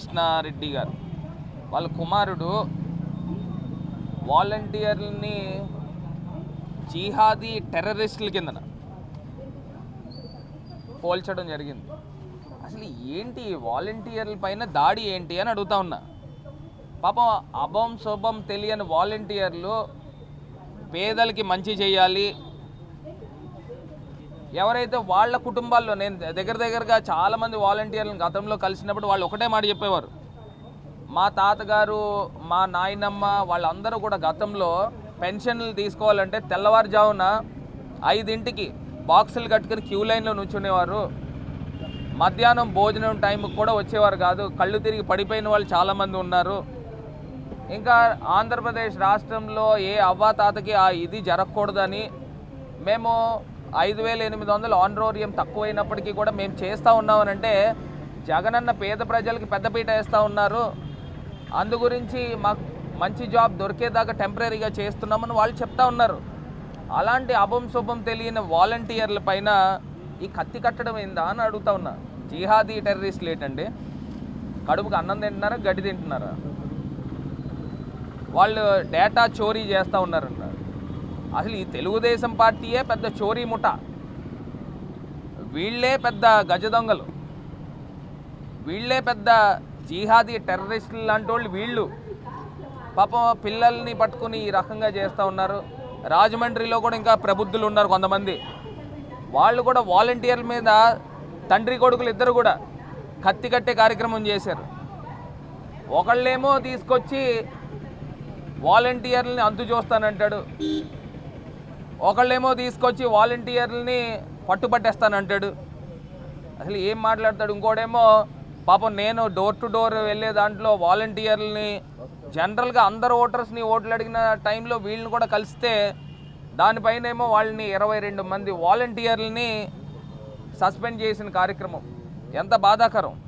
రామకృష్ణారెడ్డి గారు. వాళ్ళ కుమారుడు వాలంటీర్ని జిహాదీ టెర్రరిస్టుల కిందన పోల్చడం జరిగింది. అసలు ఏంటి వాలంటీర్ల పైన దాడి ఏంటి అని అడుగుతా ఉన్నా. పాపం అభం శుభం తెలియని వాలంటీర్లు పేదలకి మంచి చేయాలి ఎవరైతే వాళ్ళ కుటుంబాల్లో నేను దగ్గర దగ్గరగా చాలామంది వాలంటీర్లను గతంలో కలిసినప్పుడు వాళ్ళు ఒకటే మాట చెప్పేవారు. మా తాతగారు మా నాయనమ్మ వాళ్ళందరూ కూడా గతంలో పెన్షన్లు తీసుకోవాలంటే తెల్లవారుజామున ఐదింటికి బాక్సులు కట్టుకుని క్యూ లైన్లో నుంచునేవారు. మధ్యాహ్నం భోజనం టైంకి కూడా వచ్చేవారు కాదు. కళ్ళు తిరిగి పడిపోయిన వాళ్ళు చాలామంది ఉన్నారు. ఇంకా ఆంధ్రప్రదేశ్ రాష్ట్రంలో ఏ అవ్వా తాతకి ఆ ఇది జరగకూడదని మేము ఐదు వేల ఎనిమిది వందలు ఆన్రోరియం తక్కువైనప్పటికీ కూడా మేము చేస్తూ ఉన్నామనంటే జగనన్న పేద ప్రజలకి పెద్దపీట వేస్తూ ఉన్నారు. అందు గురించి మాకు మంచి జాబ్ దొరికేదాకా టెంపరీగా చేస్తున్నామని వాళ్ళు చెప్తా ఉన్నారు. అలాంటి అభం శుభం తెలియని వాలంటీర్ల పైన ఈ కత్తి కట్టడం ఏందా అని అడుగుతా ఉన్నా. జిహాదీ టెర్రరిస్టులు ఏంటండి? కడుపుకి అన్నం తింటున్నారా గడ్డి తింటున్నారా? వాళ్ళు డేటా చోరీ చేస్తూ ఉన్నారంట అసలు ఈ తెలుగుదేశం పార్టీయే పెద్ద చోరీ ముఠ. వీళ్ళే పెద్ద గజ దొంగలు. వీళ్ళే పెద్ద జీహాదీ టెర్రరిస్టులు లాంటి వాళ్ళు. వీళ్ళు పాపం పిల్లల్ని పట్టుకుని ఈ రకంగా చేస్తూ ఉన్నారు. రాజమండ్రిలో కూడా ఇంకా ప్రబుద్ధులు ఉన్నారు కొంతమంది. వాళ్ళు కూడా వాలంటీర్ల మీద తండ్రి కొడుకులు ఇద్దరు కూడా కత్తి కట్టే కార్యక్రమం చేశారు. ఒకళ్ళేమో తీసుకొచ్చి వాలంటీర్లని అంతు చూస్తానంటాడు ఒకళ్ళేమో తీసుకొచ్చి వాలంటీర్లని పట్టుపట్టేస్తానంటాడు. అసలు ఏం మాట్లాడతాడు? ఇంకోడేమో పాపం నేను డోర్ టు డోర్ వెళ్ళే దాంట్లో వాలంటీర్లని జనరల్గా అందరు ఓటర్స్ని ఓట్లు అడిగిన టైంలో వీళ్ళని కూడా కలిస్తే దానిపైన ఏమో వాళ్ళని ఇరవై రెండు మంది వాలంటీర్లని సస్పెండ్ చేసిన కార్యక్రమం. ఎంత బాధాకరం.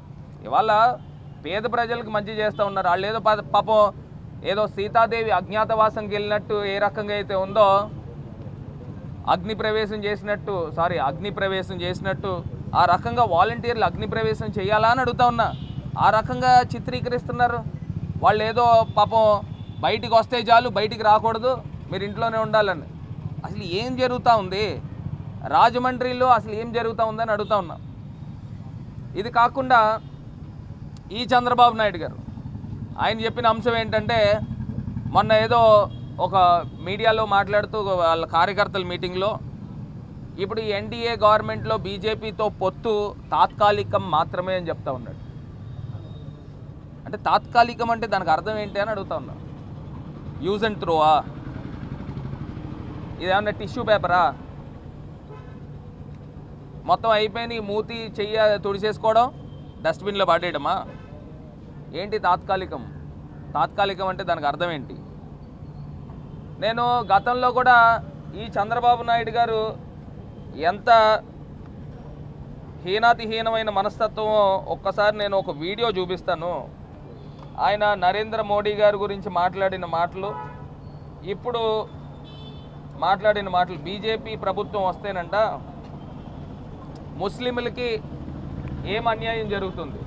ఇవాళ పేద ప్రజలకు మంచి చేస్తూ ఉన్నారు. వాళ్ళు ఏదో పా- పాపం ఏదో సీతాదేవి అజ్ఞాతవాసంకి వెళ్ళినట్టు ఏ రకంగా అయితే ఉందో అగ్ని ప్రవేశం చేసినట్టు సారీ అగ్ని ప్రవేశం చేసినట్టు ఆ రకంగా వాలంటీర్లు అగ్ని ప్రవేశం చేయాలా అని అడుగుతా ఉన్నా. ఆ రకంగా చిత్రీకరిస్తున్నారు. వాళ్ళు ఏదో పాపం బయటికి వస్తే చాలు బయటికి రాకూడదు మీరు ఇంట్లోనే ఉండాలని. అసలు ఏం జరుగుతూ ఉంది? రాజమండ్రిలో అసలు ఏం జరుగుతూ ఉందని అడుగుతా ఉన్నా. ఇది కాకుండా ఈ చంద్రబాబు నాయుడు గారు ఆయన చెప్పిన అంశం ఏంటంటే మొన్న ఏదో ఒక మీడియాలో మాట్లాడుతూ వాళ్ళ కార్యకర్తల మీటింగ్లో ఇప్పుడు ఈ ఎన్డీఏ గవర్నమెంట్లో బీజేపీతో పొత్తు తాత్కాలికం మాత్రమే అని చెప్తా ఉన్నాడు. అంటే తాత్కాలికం అంటే దానికి అర్థం ఏంటి అని అడుగుతా ఉన్నా. యూజ్ అండ్ త్రోవా ఇదేమన్నా టిష్యూ పేపరా? మొత్తం అయిపోయిన మూతి చెయ్య తుడిచేసుకోవడం డస్ట్బిన్లో పడేయడమా? ఏంటి తాత్కాలికం? తాత్కాలికం అంటే దానికి అర్థం ఏంటి? నేను గతంలో కూడా ఈ చంద్రబాబు నాయుడు గారు ఎంత హీనాతిహీనమైన మనస్తత్వమో ఒక్కసారి నేను ఒక వీడియో చూపిస్తాను. ఆయన నరేంద్ర మోడీ గారి గురించి మాట్లాడిన మాటలు ఇప్పుడు మాట్లాడిన మాటలు బీజేపీ ప్రభుత్వం వస్తేనంట ముస్లింలకి ఏం అన్యాయం జరుగుతుంది?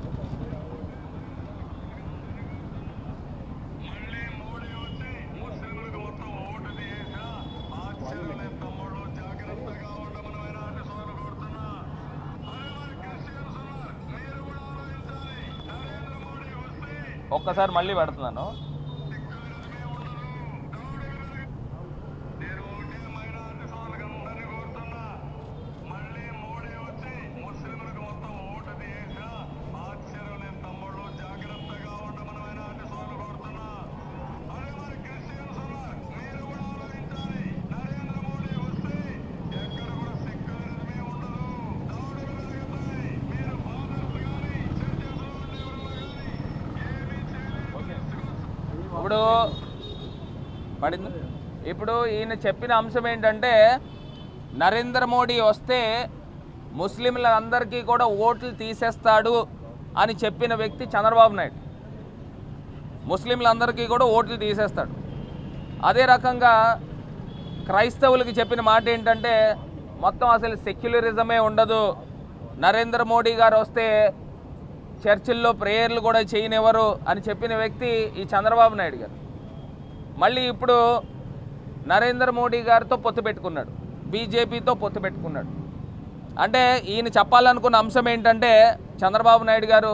ఒక్కసారి మళ్ళీ పెడుతున్నాను. పడింది. ఇప్పుడు ఈయన చెప్పిన అంశం ఏంటంటే నరేంద్ర మోడీ వస్తే ముస్లింలందరికీ కూడా ఓట్లు తీసేస్తాడు అని చెప్పిన వ్యక్తి చంద్రబాబు నాయుడు. ముస్లింలందరికీ కూడా ఓట్లు తీసేస్తాడు. అదే రకంగా క్రైస్తవులకి చెప్పిన మాట ఏంటంటే మొత్తం అసలు సెక్యులరిజమే ఉండదు. నరేంద్ర మోడీ గారు వస్తే చర్చిల్లో ప్రేయర్లు కూడా చేయనివ్వరు అని చెప్పిన వ్యక్తి ఈ చంద్రబాబు నాయుడు గారు. మళ్ళీ ఇప్పుడు నరేంద్ర మోడీ గారితో పొత్తు పెట్టుకున్నాడు బీజేపీతో పొత్తు పెట్టుకున్నాడు. అంటే ఈయన చెప్పాలనుకున్న అంశం ఏంటంటే చంద్రబాబు నాయుడు గారు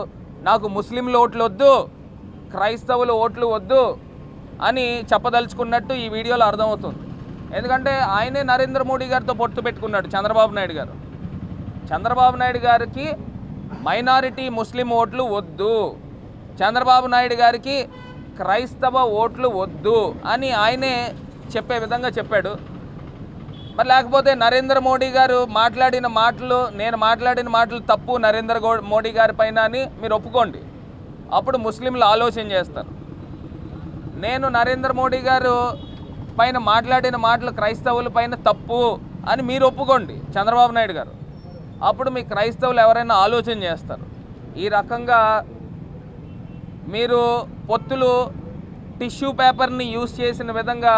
నాకు ముస్లింలు ఓట్లు వద్దు క్రైస్తవులు ఓట్లు వద్దు అని చెప్పదలుచుకున్నట్టు ఈ వీడియోలో అర్థమవుతుంది. ఎందుకంటే ఆయనే నరేంద్ర మోడీ గారితో పొత్తు పెట్టుకున్నాడు చంద్రబాబు నాయుడు గారు. చంద్రబాబు నాయుడు గారికి మైనారిటీ ముస్లిం ఓట్లు వద్దు. చంద్రబాబు నాయుడు గారికి క్రైస్తవ ఓట్లు వద్దు అని ఆయనే చెప్పే విధంగా చెప్పాడు. మరి లేకపోతే నరేంద్ర మోడీ గారు మాట్లాడిన మాటలు నేను మాట్లాడిన మాటలు తప్పు నరేంద్ర గో- మోడీ గారి పైన అని మీరు ఒప్పుకోండి. అప్పుడు ముస్లింలు ఆలోచన చేస్తారు. నేను నరేంద్ర మోడీ గారు పైన మాట్లాడిన మాటలు క్రైస్తవుల పైన తప్పు అని మీరు ఒప్పుకోండి చంద్రబాబు నాయుడు గారు. అప్పుడు మీ క్రైస్తవులు ఎవరైనా ఆలోచన చేస్తారు. ఈ రకంగా మీరు పొత్తులు టిష్యూ పేపర్ని యూజ్ చేసిన విధంగా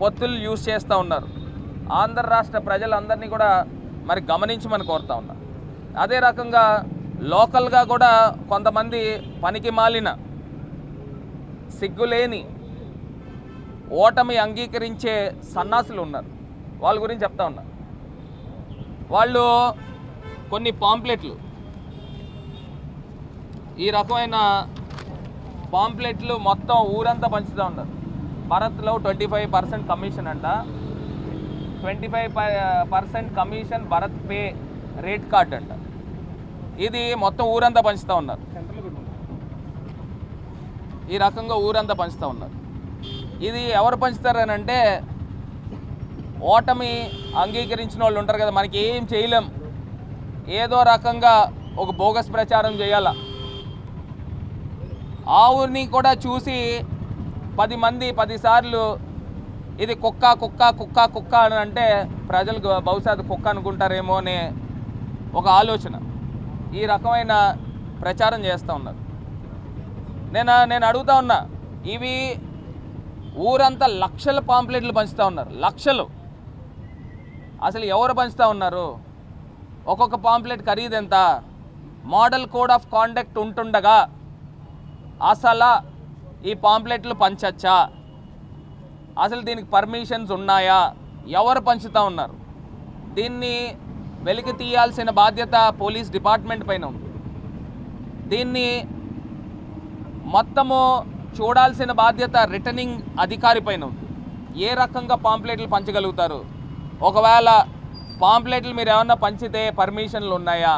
పొత్తులు యూజ్ చేస్తూ ఉన్నారు. ఆంధ్ర రాష్ట్ర ప్రజలందరినీ కూడా మరి గమనించమని కోరుతా ఉన్నా. అదే రకంగా లోకల్గా కూడా కొంతమంది పనికి మాలిన సిగ్గులేని ఓటమి అంగీకరించే సన్నాసులు ఉన్నారు. వాళ్ళ గురించి చెప్తా ఉన్నా. వాళ్ళు కొన్ని పాంప్లెట్లు ఈ రకమైన పాంప్లెట్లు మొత్తం ఊరంతా పంచుతూ ఉన్నారు. భరత్లో ట్వంటీ ఫైవ్ పర్సెంట్ కమిషన్ అంట. Twenty five percent commission Bharat pay rate card అంట. ఇది మొత్తం ఊరంతా పంచుతూ ఉన్నారు. ఈ రకంగా ఊరంతా పంచుతూ ఉన్నారు. ఇది ఎవరు పంచుతారనంటే ఓటమి అంగీకరించిన వాళ్ళు ఉంటారు కదా మనకి ఏం చేయలేం. ఏదో రకంగా ఒక బోగస్ ప్రచారం చేయాలా. ఆవుని కూడా చూసి పది మంది పదిసార్లు ఇది కుక్క కుక్క కుక్క కుక్క అని అంటే ప్రజలు బహుశా అది కుక్క అనుకుంటారేమో అనే ఒక ఆలోచన. ఈ రకమైన ప్రచారం చేస్తూ ఉన్నారు. నేను నేను అడుగుతా ఉన్నా ఇవి ఊరంతా లక్షల పాంప్లెట్లు పంచుతూ ఉన్నారు. లక్షలు. అసలు ఎవరు పంచుతూ ఉన్నారు? ఒక్కొక్క పాంప్లెట్ ఖరీదు ఎంత? మోడల్ కోడ్ ఆఫ్ కాండక్ట్ ఉంటుండగా అసలు ఈ పాంప్లెట్లు పంచచ్చా? అసలు దీనికి పర్మిషన్స్ ఉన్నాయా? ఎవరు పంచుతూ ఉన్నారు? దీన్ని వెలికి తీయాల్సిన బాధ్యత పోలీస్ డిపార్ట్మెంట్ పైన ఉంది. దీన్ని మొత్తము చూడాల్సిన బాధ్యత రిటర్నింగ్ అధికారి పైన ఉంది. ఏ రకంగా పాంప్లెట్లు పంచగలుగుతారు? ఒకవేళ పాంప్లెట్లు మీరు ఏమన్నా పంచితే పర్మిషన్లు ఉన్నాయా?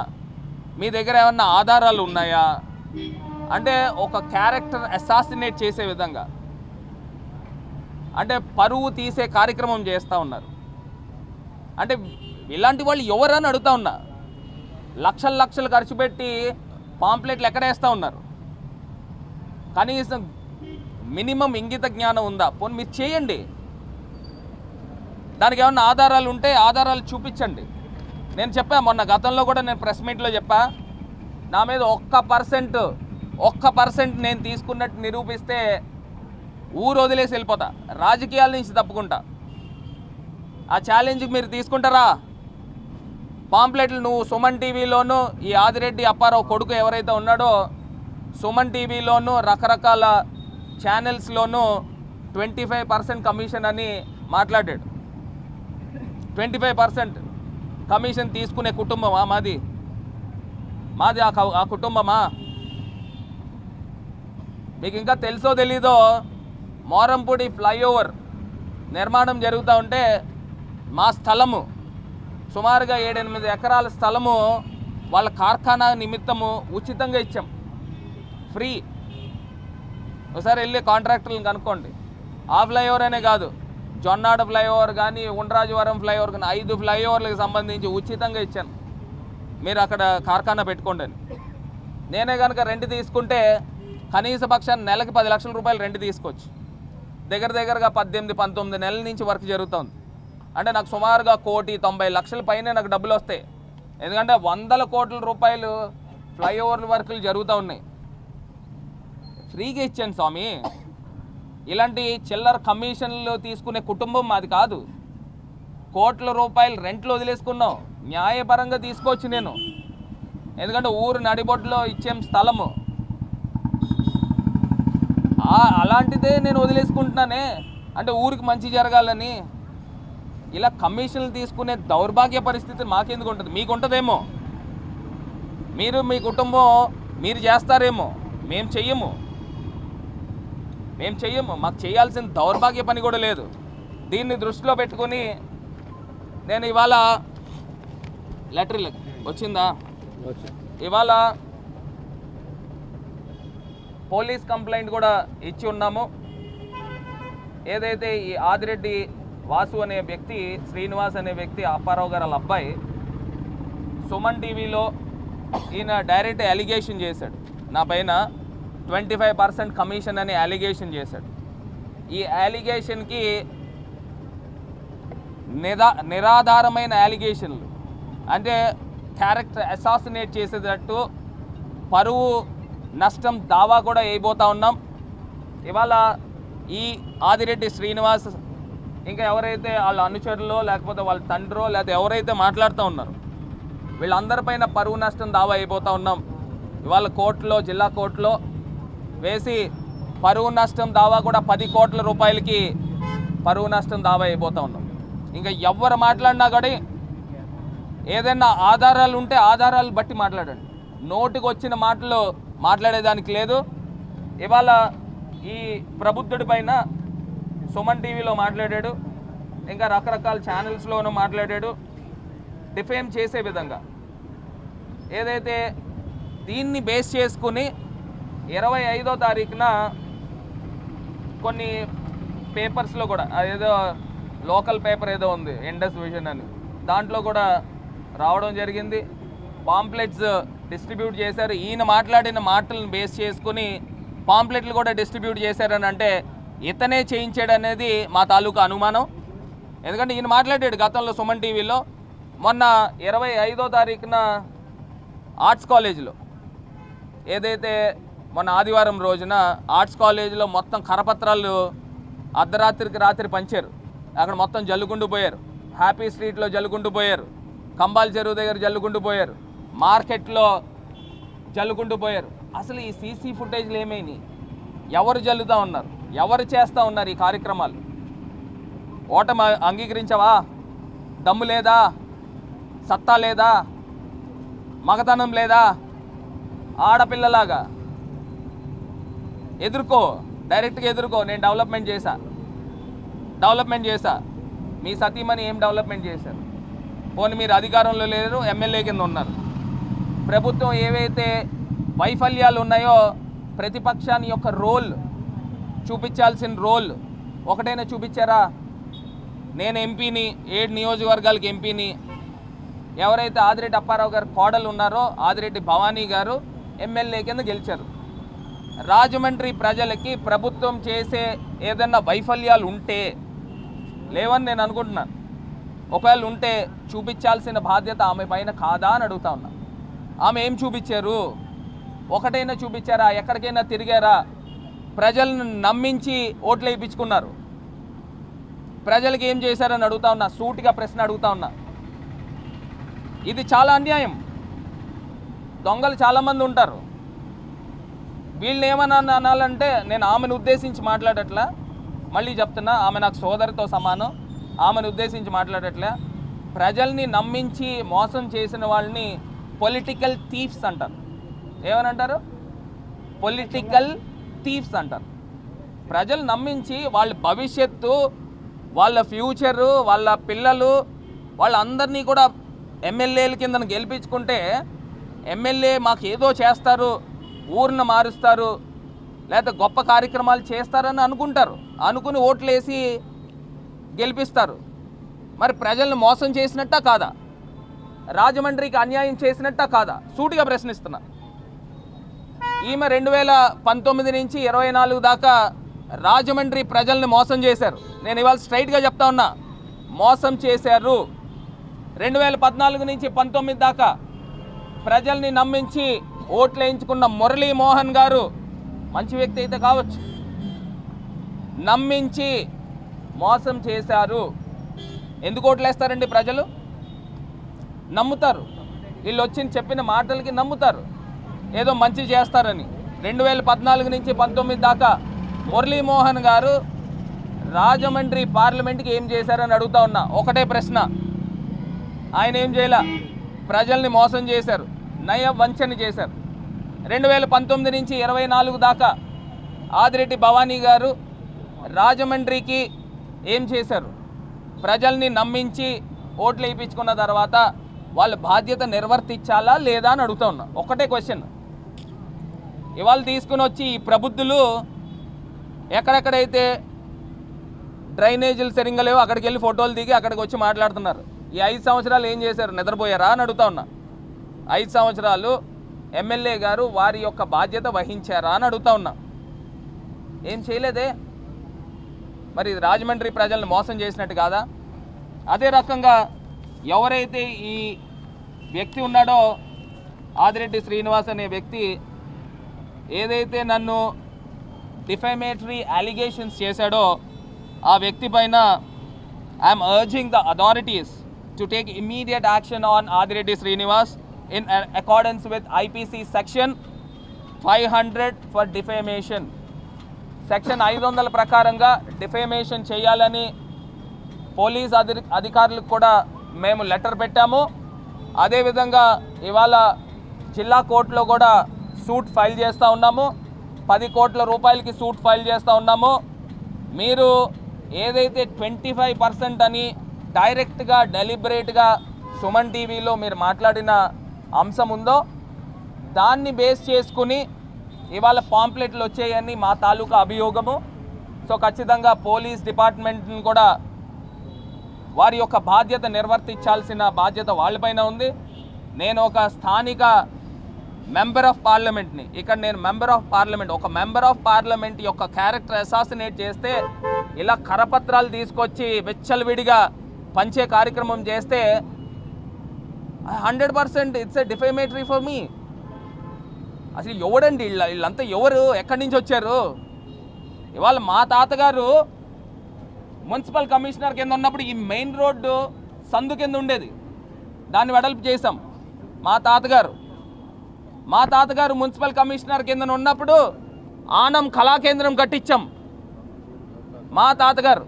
మీ దగ్గర ఏమన్నా ఆధారాలు ఉన్నాయా? అంటే ఒక క్యారెక్టర్ అసాసినేట్ చేసే విధంగా. అంటే పరువు తీసే కార్యక్రమం చేస్తూ ఉన్నారు. అంటే ఇలాంటి వాళ్ళు ఎవరని అడుగుతా ఉన్నా. లక్షలు లక్షలు ఖర్చు పెట్టి పాంప్లెట్లు ఎక్కడేస్తూ ఉన్నారు? కనీసం మినిమం ఇంగిత జ్ఞానం ఉందా? పోనీ మీరు చేయండి. దానికి ఏమన్నా ఆధారాలు ఉంటే ఆధారాలు చూపించండి. నేను చెప్పా మొన్న గతంలో కూడా నేను ప్రెస్ మీట్లో చెప్పా. నా మీద ఒక్క పర్సెంట్ ఒక్క పర్సెంట్ నేను తీసుకున్నట్టు నిరూపిస్తే ఊరు వదిలేసి వెళ్ళిపోతా. రాజకీయాల నుంచి తప్పుకుంటా. ఆ ఛాలెంజ్కి మీరు తీసుకుంటారా? పాంప్లెట్లు నువ్వు సుమన్ టీవీలోను ఈ ఆదిరెడ్డి అప్పారావు కొడుకు ఎవరైతే ఉన్నాడో సుమన్ టీవీలోను రకరకాల ఛానల్స్లోనూ ట్వంటీ ఫైవ్ పర్సెంట్ కమిషన్ అని మాట్లాడాడు. ట్వంటీ ఫైవ్ పర్సెంట్ కమిషన్ తీసుకునే కుటుంబమా మాది? మాది ఆ క- ఆ కుటుంబమా? మీకు ఇంకా తెలుసో తెలీదో మోరంపూడి ఫ్లైఓవర్ నిర్మాణం జరుగుతూ ఉంటే మా స్థలము సుమారుగా ఏడెనిమిది ఎకరాల స్థలము వాళ్ళ కార్ఖానా నిమిత్తము ఉచితంగా ఇచ్చాం. ఫ్రీ. ఒకసారి వెళ్ళి కాంట్రాక్టర్లను కనుక్కోండి. ఆ ఫ్లైఓవర్ అనే కాదు జొన్నాడ ఫ్లైఓవర్ కానీ ఉండ్రాజవరం ఫ్లైఓవర్ కానీ ఐదు ఫ్లైఓవర్లకు సంబంధించి ఉచితంగా ఇచ్చాను. మీరు అక్కడ కార్ఖానా పెట్టుకోండి నేనే కనుక రెంట్ తీసుకుంటే కనీస పక్షాన్ని నెలకి పది లక్షల రూపాయలు రెంట్ తీసుకోవచ్చు. దగ్గర దగ్గరగా పద్దెనిమిది పంతొమ్మిది నెలల నుంచి వర్క్ జరుగుతుంది. అంటే నాకు సుమారుగా కోటి తొంభై లక్షల పైనే నాకు డబ్బులు వస్తాయి. ఎందుకంటే వందల కోట్ల రూపాయలు ఫ్లైఓవర్ వర్కులు జరుగుతూ ఉన్నాయి. ఫ్రీగా ఇచ్చాను స్వామి. ఇలాంటి చిల్లర కమిషన్లు తీసుకునే కుటుంబం మాది కాదు. కోట్ల రూపాయలు రెంట్లు వదిలేసుకున్నాం. న్యాయపరంగా తీసుకోవచ్చు నేను. ఎందుకంటే ఊరు నడిబొడ్లో ఇచ్చే స్థలము. అలాంటిదే నేను వదిలేసుకుంటున్నానే. అంటే ఊరికి మంచి జరగాలని. ఇలా కమిషన్లు తీసుకునే దౌర్భాగ్య పరిస్థితి మాకెందుకు ఉంటుంది? మీకు ఉంటుందేమో మీరు మీ కుటుంబం మీరు చేస్తారేమో. మేము చెయ్యము. మేము చెయ్యము. మాకు చేయాల్సిన దౌర్భాగ్య పని కూడా లేదు. దీన్ని దృష్టిలో పెట్టుకొని నేను ఇవాళ లెటర్ వచ్చిందా. ఇవాళ పోలీస్ కంప్లైంట్ కూడా ఇచ్చి ఉన్నాము. ఏదైతే ఈ ఆదిరెడ్డి వాసు అనే వ్యక్తి శ్రీనివాస్ అనే వ్యక్తి అప్పారావు గారు వాళ్ళ అబ్బాయి సుమన్ టీవీలో ఈయన డైరెక్ట్ అలిగేషన్ చేశాడు. నా పైన ట్వంటీ ఫైవ్ పర్సెంట్ కమిషన్ అని అలిగేషన్ చేశాడు. ఈ అలిగేషన్కి నిరా నిరాధారమైన అలిగేషన్లు అంటే క్యారెక్టర్ అసాసినేట్ చేసేటట్టు పరువు నష్టం దావా కూడా వేయబోతా ఉన్నాం. ఇవాళ ఈ ఆదిరెడ్డి శ్రీనివాస్ ఇంకా ఎవరైతే వాళ్ళ అనుచరులో లేకపోతే వాళ్ళ తండ్రో లేకపోతే ఎవరైతే మాట్లాడుతూ ఉన్నారు వీళ్ళందరిపైన పరువు నష్టం దావా అయిపోతూ ఉన్నాం. ఇవాళ కోర్టులో జిల్లా కోర్టులో వేసి పరువు నష్టం దావా కూడా పది కోట్ల రూపాయలకి పరువు నష్టం దావా అయిపోతూ ఉన్నాం. ఇంకా ఎవరు మాట్లాడినా కానీ ఏదైనా ఆధారాలు ఉంటే ఆధారాలు బట్టి మాట్లాడండి. నోటికి వచ్చిన మాటలు మాట్లాడేదానికి లేదు. ఇవాళ ఈ ప్రబుద్ధుడి పైన సుమన్ టీవీలో మాట్లాడాడు. ఇంకా రకరకాల ఛానల్స్లోనూ మాట్లాడాడు. డిఫేమ్ చేసే విధంగా. ఏదైతే దీన్ని బేస్ చేసుకుని ఇరవై ఐదో తారీఖున కొన్ని పేపర్స్లో కూడా ఏదో లోకల్ పేపర్ ఏదో ఉంది ఇండస్ విజన్ అని. దాంట్లో కూడా రావడం జరిగింది. పాంప్లెట్స్ డిస్ట్రిబ్యూట్ చేశారు. ఈయన మాట్లాడిన మాటలను బేస్ చేసుకుని పాంప్లెట్లు కూడా డిస్ట్రిబ్యూట్ చేశారని అంటే ఇతనే చేయించాడు అనేది మా తాలూకా అనుమానం. ఎందుకంటే ఈయన మాట్లాడాడు గతంలో సుమన్ టీవీలో. మొన్న ఇరవై ఐదో తారీఖున ఆర్ట్స్ కాలేజీలో. ఏదైతే మొన్న ఆదివారం రోజున ఆర్ట్స్ కాలేజీలో మొత్తం కరపత్రాలు అర్ధరాత్రికి రాత్రి పంచారు. అక్కడ మొత్తం జల్లుకుంటూ పోయారు హ్యాపీ స్ట్రీట్లో జల్లుకుంటూ పోయారు కంబాల్ చెరువు దగ్గర జల్లుకుంటూ పోయారు మార్కెట్లో జల్లుకుంటూ పోయారు. అసలు ఈ సీసీ ఫుటేజ్లు ఏమైనాయి? ఎవరు జల్లుతూ ఉన్నారు? ఎవరు చేస్తూ ఉన్నారు ఈ కార్యక్రమాలు? ఓటమి అంగీకరించవా? దమ్ము లేదా? సత్తా లేదా? మగతనం లేదా? ఆడపిల్లలాగా? ఎదుర్కో డైరెక్ట్గా ఎదుర్కో నేను డెవలప్మెంట్ చేశా. డెవలప్మెంట్ చేశా. మీ సతీమణి ఏం డెవలప్మెంట్ చేశారు? పోనీ మీరు అధికారంలో లేరు ఎమ్మెల్యే కింద ఉన్నారు. ప్రభుత్వం ఏవైతే వైఫల్యాలు ఉన్నాయో ప్రతిపక్షాన్ని యొక్క రోల్ చూపించాల్సిన రోల్ ఒకటైనా చూపించారా? నేను ఎంపీని ఏడు నియోజకవర్గాలకు ఎంపీని. ఎవరైతే ఆదిరెడ్డి అప్పారావు గారు కోడలు ఉన్నారో ఆదిరెడ్డి భవానీ గారు ఎమ్మెల్యే కింద గెలిచారు. రాజమండ్రి ప్రజలకి ప్రభుత్వం చేసే ఏదన్నా వైఫల్యాలు ఉంటే లేవని నేను అనుకుంటున్నాను. ఒకవేళ ఉంటే చూపించాల్సిన బాధ్యత ఆమె పైన కాదా అని అడుగుతా ఉన్నా. ఆమె ఏం చూపించారు? ఒకటైనా చూపించారా? ఎక్కడికైనా తిరిగారా? ప్రజలను నమ్మించి ఓట్లు వేయించుకున్నారు. ప్రజలకు ఏం చేశారని అడుగుతా ఉన్నా సూటిగా ప్రశ్న అడుగుతా ఉన్నా. ఇది చాలా అన్యాయం. దొంగలు చాలామంది ఉంటారు. వీళ్ళు ఏమన్నా అనాలంటే నేను ఆమెను ఉద్దేశించి మాట్లాడట్లా. మళ్ళీ చెప్తున్నా ఆమె నాకు సోదరితో సమానం. ఆమెను ఉద్దేశించి మాట్లాడట్లే. ప్రజల్ని నమ్మించి మోసం చేసిన వాళ్ళని పొలిటికల్ థీఫ్స్ అంటారు. ఏమని అంటారు పొలిటికల్ థీఫ్స్ అంటారు. ప్రజలు నమ్మించి వాళ్ళ భవిష్యత్తు వాళ్ళ ఫ్యూచరు వాళ్ళ పిల్లలు వాళ్ళందరినీ కూడా ఎమ్మెల్యేల కింద గెలిపించుకుంటే ఎమ్మెల్యే మాకు ఏదో చేస్తారు ఊరిని మారుస్తారు లేదా గొప్ప కార్యక్రమాలు చేస్తారని అనుకుంటారు. అనుకుని ఓట్లేసి గెలిపిస్తారు. మరి ప్రజల్ని మోసం చేసినట్టా కాదా? రాజమండ్రికి అన్యాయం చేసినట్టా కాదా? సూటిగా ప్రశ్నిస్తున్నా. ఈమె రెండు వేల పంతొమ్మిది నుంచి ఇరవై నాలుగు దాకా రాజమండ్రి ప్రజల్ని మోసం చేశారు. నేను ఇవాళ స్ట్రైట్గా చెప్తా ఉన్నా. మోసం చేశారు. రెండు వేల పద్నాలుగు నుంచి పంతొమ్మిది దాకా ప్రజల్ని నమ్మించి ఓట్లు వేయించుకున్న మురళీమోహన్ గారు మంచి వ్యక్తి అయితే కావచ్చు. నమ్మించి మోసం చేశారు. ఎందుకు ఓట్లేస్తారండి ప్రజలు? నమ్ముతారు. వీళ్ళు వచ్చి చెప్పిన మాటలకి నమ్ముతారు. ఏదో మంచి చేస్తారని. రెండు వేల పద్నాలుగు నుంచి పంతొమ్మిది దాకా మురళీమోహన్ గారు రాజమండ్రి పార్లమెంట్కి ఏం చేశారని అడుగుతా ఉన్నా. ఒకటే ప్రశ్న. ఆయన ఏం చేయలే. ప్రజల్ని మోసం చేశారు. నయ వంచన చేశారు. రెండు వేల పంతొమ్మిది నుంచి ఇరవై నాలుగు దాకా ఆదిరెడ్డి భవానీ గారు రాజమండ్రికి ఏం చేశారు? ప్రజల్ని నమ్మించి ఓట్లు వేయించుకున్న తర్వాత వాళ్ళ బాధ్యత నిర్వర్తించాలా లేదా అని అడుగుతా ఉన్నా. ఒకటే క్వశ్చన్ ఇవాళ తీసుకుని వచ్చి ఈ ప్రబుద్ధులు ఎక్కడెక్కడైతే డ్రైనేజీలు సరిగ్గా లేవు అక్కడికి వెళ్ళి ఫోటోలు దిగి అక్కడికి వచ్చి మాట్లాడుతున్నారు. ఈ ఐదు సంవత్సరాలు ఏం చేశారు? నిద్రపోయారా అని అడుగుతా ఉన్నా. ఐదు సంవత్సరాలు ఎమ్మెల్యే గారు వారి యొక్క బాధ్యత వహించారా అని అడుగుతా ఉన్నా. ఏం చేయలేదే? మరి ఇది రాజమండ్రి ప్రజలను మోసం చేసినట్టు కాదా? అదే రకంగా ఎవరైతే ఈ వ్యక్తి ఉన్నాడో ఆదిరెడ్డి శ్రీనివాస్ అనే వ్యక్తి ఏదైతే నన్ను డిఫెమేటరీ అలిగేషన్స్ చేశాడో ఆ వ్యక్తి పైన I'm urging the authorities to take immediate action on Adireddy Srinivas in accordance with IPC section five hundred for defamation. Section ఐదు వందల ప్రకారంగా డిఫేమేషన్ చేయాలని పోలీస్ అధి అధికారులకు కూడా మేము లెటర్ పెట్టాము. అదేవిధంగా ఇవాళ జిల్లా కోర్టులో కూడా సూట్ ఫైల్ చేస్తూ ఉన్నాము. పది కోట్ల రూపాయలకి సూట్ ఫైల్ చేస్తూ ఉన్నాము. మీరు ఏదైతే ట్వంటీ ఫైవ్ పర్సెంట్ అని డైరెక్ట్గా డెలిబరేట్గా సుమన్ టీవీలో మీరు మాట్లాడిన అంశం ఉందో దాన్ని బేస్ చేసుకుని ఇవాళ పాంప్లెట్లు వచ్చాయని మా తాలూకా అభియోగము. సో ఖచ్చితంగా పోలీస్ డిపార్ట్మెంట్ని కూడా వారి యొక్క బాధ్యత నిర్వర్తించాల్సిన బాధ్యత వాళ్ళపైన ఉంది. నేను ఒక స్థానిక మెంబర్ ఆఫ్ పార్లమెంట్ని ఇక్కడ నేను మెంబర్ ఆఫ్ పార్లమెంట్ ఒక మెంబర్ ఆఫ్ పార్లమెంట్ యొక్క క్యారెక్టర్ అసాసినేట్ చేస్తే ఇలా కరపత్రాలు తీసుకొచ్చి విచ్చలవిడిగా పంచే కార్యక్రమం చేస్తే hundred percent it's a defamatory for me. అసలు ఎవడండి వీళ్ళ వీళ్ళంతా ఎవరు? ఎక్కడి నుంచి వచ్చారు? ఇవాళ మా తాతగారు మున్సిపల్ కమిషనర్ కింద ఉన్నప్పుడు ఈ మెయిన్ రోడ్డు సందు కింద ఉండేది. దాన్ని వెడల్పు చేసాం మా తాతగారు. మా తాతగారు మున్సిపల్ కమిషనర్ కింద ఉన్నప్పుడు ఆనం కళా కేంద్రం కట్టించాం. మా తాతగారు.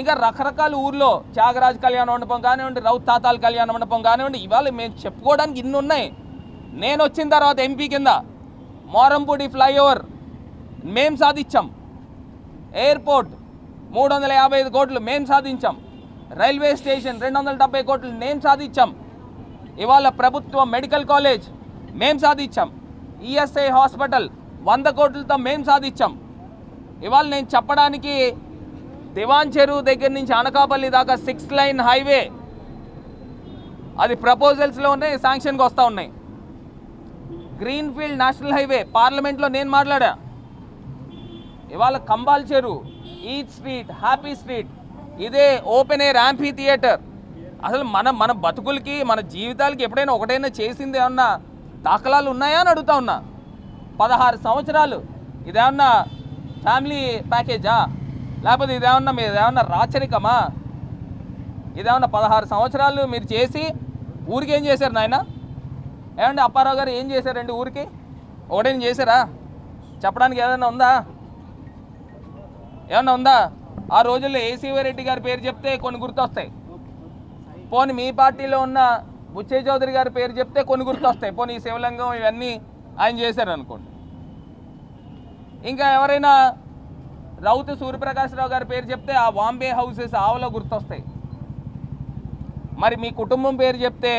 ఇంకా రకరకాల ఊర్లో త్యాగరాజ్ కళ్యాణ మండపం కానివ్వండి రౌత్ తాతాల్ కళ్యాణ మండపం కానివ్వండి ఇవాళ మేము చెప్పుకోవడానికి ఇన్ని ఉన్నాయి. నేను వచ్చిన తర్వాత ఎంపీ కింద మోరంపూడి ఫ్లైఓవర్ మేం సాధించాం. ఎయిర్పోర్ట్ మూడు వందల యాభై ఐదు కోట్లు మేము సాధించాం. రైల్వే స్టేషన్ రెండు వందల డెబ్బై కోట్లు నేను సాధించాం. ఇవాళ ప్రభుత్వ మెడికల్ కాలేజ్ మేము సాధించాం. ఈఎస్ఐ హాస్పిటల్ వంద కోట్లతో మేము సాధించాం. ఇవాళ నేను చెప్పడానికి దివాన్ చెరువు దగ్గర నుంచి అనకాపల్లి దాకా సిక్స్ లైన్ హైవే అది ప్రపోజల్స్లో ఉన్నాయి శాంక్షన్కి వస్తూ ఉన్నాయి. గ్రీన్ఫీల్డ్ నేషనల్ హైవే పార్లమెంట్లో నేను మాట్లాడా. ఇవాళ Kambal Cheruvu eat street happy street ఇదే ఓపెన్ ఎయిర్ యాంఫీ థియేటర్ అసలు మన మన బతుకులకి మన జీవితాలకి ఎప్పుడైనా ఒకటైనా చేసింది ఏమన్నా దాఖలాలు ఉన్నాయా అని అడుగుతా ఉన్నా. పదహారు సంవత్సరాలు. ఇదేమన్నా ఫ్యామిలీ ప్యాకేజా లేకపోతే ఇదేమన్నా మీరు ఏమన్నా రాచరికమా? ఇదేమన్నా పదహారు సంవత్సరాలు మీరు చేసి ఊరికి ఏం చేశారు నాయన? ఏమండి అప్పారావు గారు ఏం చేశారండి ఊరికి? ఒకటేం చేశారా? చెప్పడానికి ఏదైనా ఉందా? ఏమన్నా ఉందా? ఆ రోజుల్లో ఏసీవీ రెడ్డి గారి పేరు చెప్తే కొన్ని గుర్తొస్తాయి. పోనీ మీ పార్టీలో ఉన్న బుచ్చే చౌదరి గారి పేరు చెప్తే కొన్ని గుర్తొస్తాయి. పోనీ ఈ శివలింగం ఇవన్నీ ఆయన చేశారు అనుకోండి ఇంకా ఎవరైనా రౌతు సూర్యప్రకాశ్రావు గారి పేరు చెప్తే ఆ బాంబే హౌసెస్ ఆవలో గుర్తొస్తాయి. మరి మీ కుటుంబం పేరు చెప్తే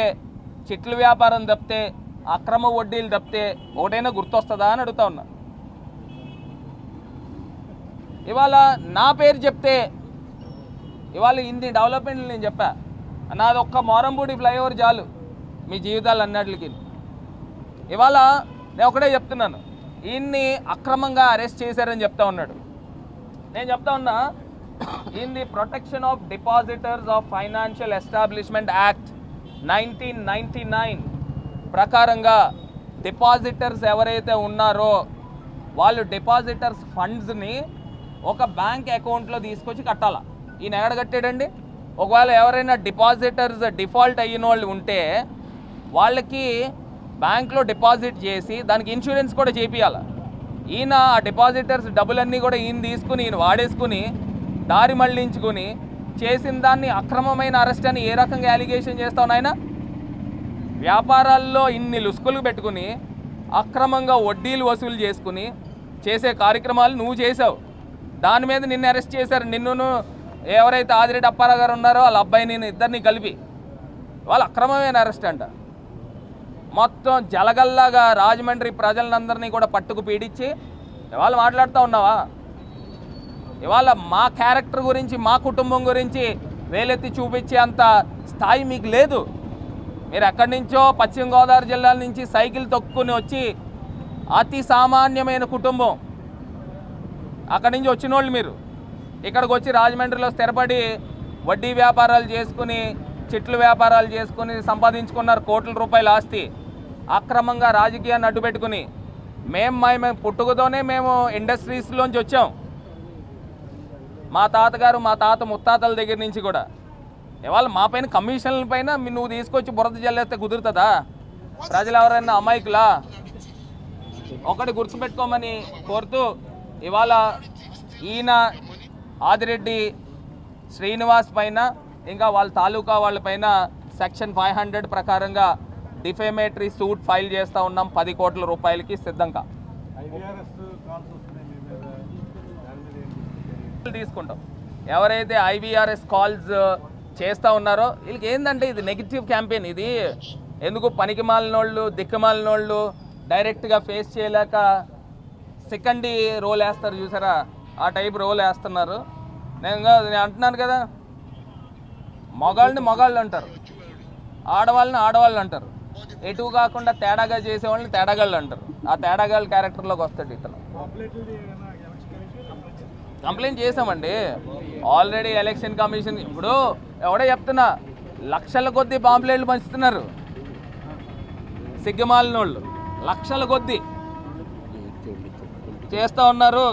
చెట్ల వ్యాపారం తప్పితే అక్రమ వడ్డీలు తప్పితే ఒకటైనా గుర్తొస్తుందా అని అడుగుతా ఉన్నా. ఇవాళ నా పేరు చెప్తే ఇవాళ ఇన్ని డెవలప్మెంట్లు నేను చెప్పా. నాది ఒక్క మోరంపూడి ఫ్లైఓవర్ చాలు. మీ జీవితాలు అన్నట్లకి ఇవాళ నేను ఒకటే చెప్తున్నాను. ఈయన్ని అక్రమంగా అరెస్ట్ చేశారని చెప్తా ఉన్నాడు. నేను చెప్తా ఉన్నా in the protection of depositors of financial establishment act nineteen ninety nine ప్రకారంగా డిపాజిటర్స్ ఎవరైతే ఉన్నారో వాళ్ళు డిపాజిటర్స్ ఫండ్స్ని ఒక బ్యాంక్ అకౌంట్లో తీసుకొచ్చి కట్టాలా? ఈయన ఎక్కడ కట్టాడండి? ఒకవేళ ఎవరైనా డిపాజిటర్స్ డిఫాల్ట్ అయిన వాళ్ళు ఉంటే వాళ్ళకి బ్యాంక్లో డిపాజిట్ చేసి దానికి ఇన్సూరెన్స్ కూడా చేపియాలి ఈయన ఆ డిపాజిటర్స్ డబ్బులన్నీ కూడా ఈయన తీసుకుని ఈయన వాడేసుకుని దారి మళ్ళించుకుని చేసిన దాన్ని అక్రమమైన అరెస్ట్ అని ఏ రకంగా అలిగేషన్ చేస్తావు నాయన? వ్యాపారాల్లో ఇన్ని లుసుకులు పెట్టుకుని అక్రమంగా వడ్డీలు వసూలు చేసుకుని చేసే కార్యక్రమాలు నువ్వు చేసావు. దాని మీద నిన్ను అరెస్ట్ చేశారు. నిన్నును ఎవరైతే ఆదిరెడ్డి అప్పారావు గారు ఉన్నారో వాళ్ళ అబ్బాయి నేను ఇద్దరిని కలిపి వాళ్ళు అక్రమమైన అరెస్ట్ అంట. మొత్తం జలగల్లాగా రాజమండ్రి ప్రజలందరినీ కూడా పట్టుకు పీడించి ఇవాళ మాట్లాడుతూ ఉన్నావా? ఇవాళ మా క్యారెక్టర్ గురించి మా కుటుంబం గురించి వేలెత్తి చూపించే అంత స్థాయి మీకు లేదు. మీరు ఎక్కడి నుంచో పశ్చిమ గోదావరి జిల్లాల నుంచి సైకిల్ తొక్కుని వచ్చి అతి సామాన్యమైన కుటుంబం అక్కడి నుంచి వచ్చిన వాళ్ళు మీరు. ఇక్కడికి వచ్చి రాజమండ్రిలో స్థిరపడి వడ్డీ వ్యాపారాలు చేసుకుని చెట్లు వ్యాపారాలు చేసుకుని సంపాదించుకున్నారు కోట్ల రూపాయల ఆస్తి. అక్రమంగా రాజకీయాన్ని అడ్డుపెట్టుకుని. మేము మా మేము పుట్టుకతోనే మేము ఇండస్ట్రీస్లోంచి వచ్చాం. మా తాతగారు మా తాత ముత్తాతల దగ్గర నుంచి కూడా. ఇవాళ మా పైన కమిషన్ల పైన నువ్వు తీసుకొచ్చి బురద జల్లేస్తే కుదురుతుందా? ప్రజలు ఎవరైనా అమాయకులా? ఒకటి గుర్తుపెట్టుకోమని కోరుతూ ఇవాళ ఈయన ఆదిరెడ్డి శ్రీనివాస్ పైన ఇంకా వాళ్ళ తాలూకా వాళ్ళ పైన సెక్షన్ ఫైవ్ హండ్రెడ్ ప్రకారంగా డిఫేమేటరీ సూట్ ఫైల్ చేస్తూ ఉన్నాం. పది కోట్ల రూపాయలకి సిద్ధంగా. తీసుకుంటాం. ఎవరైతే ఐవీఆర్ఎస్ కాల్స్ చేస్తూ ఉన్నారో వీళ్ళకి ఏంటంటే ఇది నెగిటివ్ క్యాంపెయిన్. ఇది ఎందుకు పనికి మాలినోళ్ళు దిక్కుమాలినోళ్ళు డైరెక్ట్గా ఫేస్ చేయలేక సెకండ్ రోల్ వేస్తారు చూసారా? ఆ టైప్ రోల్ వేస్తున్నారు. నేను నేను అంటున్నాను కదా. మగాళ్ళని మగాళ్ళు అంటారు. ఆడవాళ్ళని ఆడవాళ్ళు అంటారు. ఎటు కాకుండా తేడాగా చేసేవాళ్ళని తేడాగాళ్ళు అంటారు. ఆ తేడాగాళ్ళ క్యారెక్టర్లోకి వస్తాడు ఇతను. కంప్లైంట్ కంప్లైంట్ చేసామండి. ఆల్రెడీ ఎలక్షన్ కమిషన్ ఇప్పుడు ఎవడో చెప్తున్నా లక్షల కొద్దీ పాంప్లెట్లు పంచుతున్నారు. సిగ్గుమాలిన వాళ్ళు లక్షల కొద్దీ. చేస్తూ ఉన్నారు.